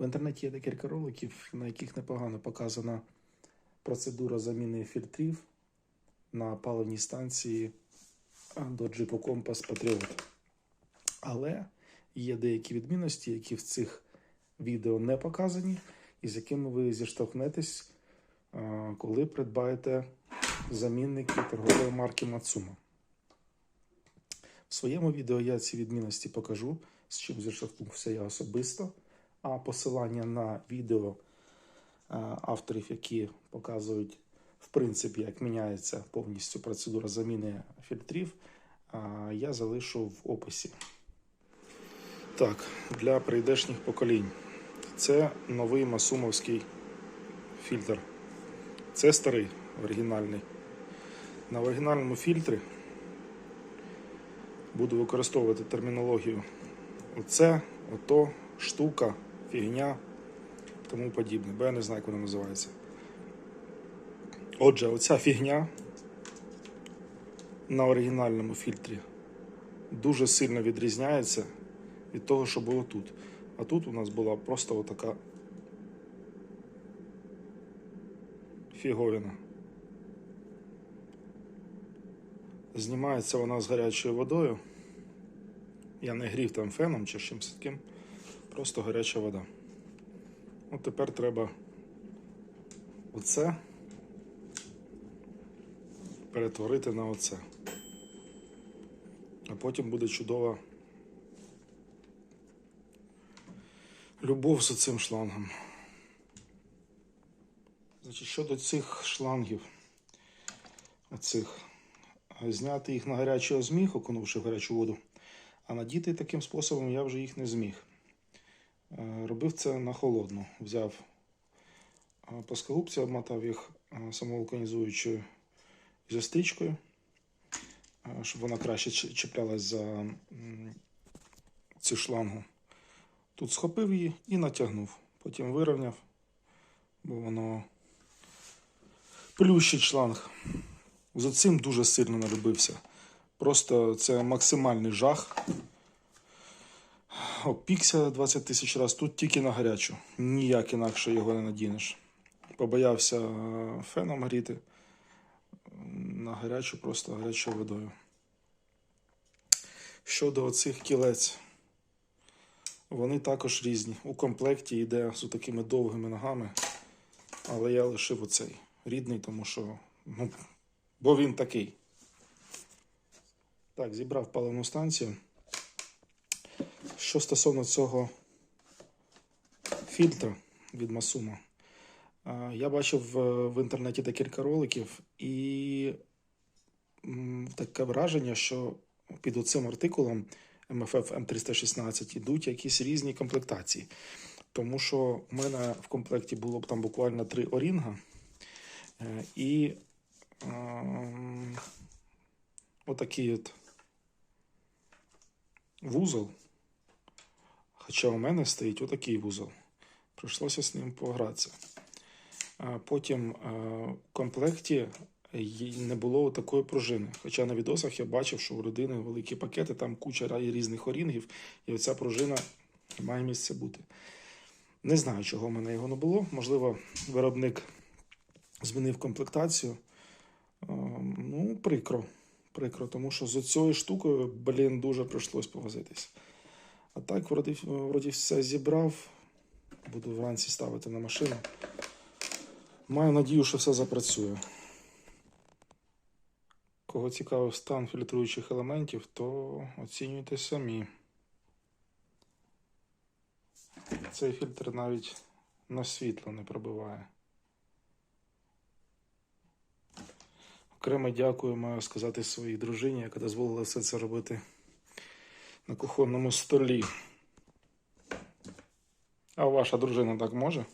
В інтернеті є декілька роликів, на яких непогано показана процедура заміни фільтрів на паливній станції до джипу Компас Patriot. Але є деякі відмінності, які в цих відео не показані, і з якими ви зіштовхнетесь, коли придбаєте замінники торгової марки Matsumo. В своєму відео я ці відмінності покажу, з чим зіштовхнувся я особисто. А посилання на відео е, авторів, які показують, в принципі, як міняється повністю процедура заміни фільтрів, е, я залишу в описі. Так, для прийдешніх поколінь. Це новий масумовський фільтр. Це старий оригінальний. На оригінальному фільтрі буду використовувати термінологію оце, ото, штука, фігня, тому подібне, бо я не знаю, як вона називається. Отже, оця фігня на оригінальному фільтрі дуже сильно відрізняється від того, що було тут. А тут у нас була просто отака фіговина. Знімається вона з гарячою водою. Я не грів там феном чи чимось таким. Просто гаряча вода. От тепер треба оце перетворити на оце. А потім буде чудова любов з цим шлангом. Значить, щодо цих шлангів, оцих, зняти їх на гарячий зміг, окунувши в гарячу воду, а надіти таким способом я вже їх не зміг. Е, Робив це на холодну. Взяв е, плоскогубці, обмотав їх е, самовулканізуючою ізострічкою, е, щоб вона краще чіплялась за цю шлангу. Тут схопив її і натягнув. Потім вирівняв, бо воно плющить шланг. За цим дуже сильно налюбився. Просто це максимальний жах. Опікся 20 тисяч разів, тут тільки на гарячу. Ніяк інакше його не надінеш. Побоявся е, феном гріти. На гарячу, просто гарячою водою. Щодо оцих кілець, вони також різні. У комплекті йде з такими довгими ногами, але я лишив оцей рідний, тому що. Ну, бо він такий. Так, зібрав паливну станцію. Що стосовно цього фільтра від Масума, я бачив в, в інтернеті декілька роликів, і таке враження, що під оцим артикулом MFF M316 ідуть якісь різні комплектації. Тому що в мене в комплекті було б там буквально три орінга е, і ем, отакий от вузол. Хоча у мене стоїть отакий вузол. Прийшлося з ним погратися. Потім в комплекті не було такої пружини. Хоча на відосах я бачив, що у людини великі пакети, там куча різних орінгів, і оця пружина має місце бути. Не знаю, чого в мене його не було. Можливо, виробник змінив комплектацію. Ну, прикро. Прикро, тому що з цією штукою, блін, дуже прийшлось повозитись. А так, вроді, вроді все зібрав. Буду вранці ставити на машину. Маю надію, що все запрацює. Кого цікавив стан фільтруючих елементів, то оцінюйте самі. Цей фільтр навіть на світло не пробиває. Окремо дякую, маю сказати своїй дружині, яка дозволила все це робити на кухонному столі. А ваша дружина так може?